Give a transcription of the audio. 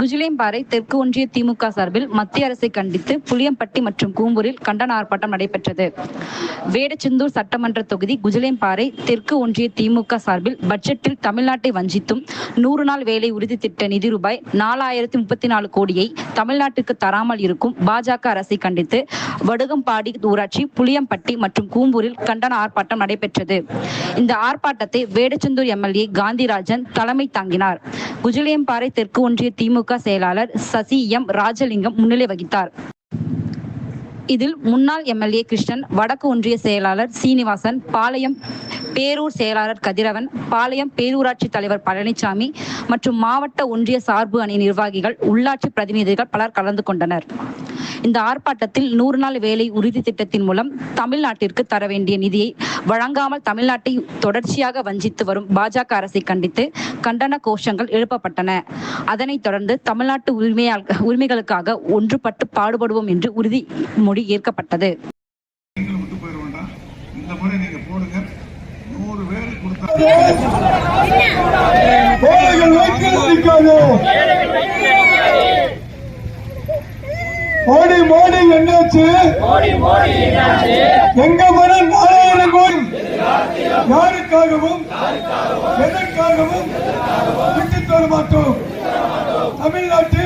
குஜிலேம்பாறை தெற்கு ஒன்றிய திமுக சார்பில் மத்திய அரசை கண்டித்து புளியம்பட்டி மற்றும் கூம்பூரில் கண்டன ஆர்ப்பாட்டம் நடைபெற்றது. வேடச்செந்தூர் சட்டமன்ற தொகுதி குஜிலியம்பாறை தெற்கு ஒன்றிய திமுக சார்பில் பட்ஜெட்டில் தமிழ்நாட்டை வஞ்சித்தும் நூறு நாள் வேலை உறுதி திட்ட நிதி ரூபாய் நாலாயிரத்தி முப்பத்தி நாலு கோடியை தமிழ்நாட்டுக்கு தராமல் இருக்கும் பாஜக அரசை கண்டித்து வடுகம்பாடி ஊராட்சி புளியம்பட்டி மற்றும் கூம்பூரில் கண்டன ஆர்ப்பாட்டம் நடைபெற்றது. இந்த ஆர்ப்பாட்டத்தை வேடச்செந்தூர் எம்எல்ஏ காந்திராஜன் தலைமை தாங்கினார். குஜிலியம்பாறை தெற்கு ஒன்றிய திமுக செயலாளர் சசி எம் ராஜலிங்கம் முன்னிலை வகித்தார். இதில் முன்னாள் எம்எல்ஏ கிருஷ்ணன் வடக்கு ஒன்றிய செயலாளர் சீனிவாசன் பாளையம் பேரூர் செயலாளர் கதிரவன் பாளையம் பேரூராட்சி தலைவர் பழனிசாமி மற்றும் மாவட்ட ஒன்றிய சார்பு அணி நிர்வாகிகள் உள்ளாட்சி பிரதிநிதிகள் பலர் கலந்து கொண்டனர். இந்த ஆர்ப்பாட்டத்தில் நூறு நாள் வேலை உறுதி திட்டத்தின் மூலம் தமிழ்நாட்டிற்கு தர வேண்டிய நிதியை வழங்காமல் தமிழ்நாட்டை தொடர்ச்சியாக வஞ்சித்து வரும் பாஜக அரசை கண்டித்து கண்டன கோஷங்கள் எழுப்பப்பட்டன. அதனைத் தொடர்ந்து தமிழ்நாட்டு உரிமையால் உரிமைகளுக்காக ஒன்றுபட்டு பாடுபடுவோம் என்று உறுதிமொழி ஏற்கப்பட்டது. இந்த முறை நீங்க போடுங்க. நூறு பேர் கொடுத்தா மோடி மோடி என்னாச்சு? எங்க மனம் நாலாயிரம் கோடி யாருக்காகவும் எதற்காகவும் விட்டுத் தர மாட்டோம் தமிழ்நாட்டில்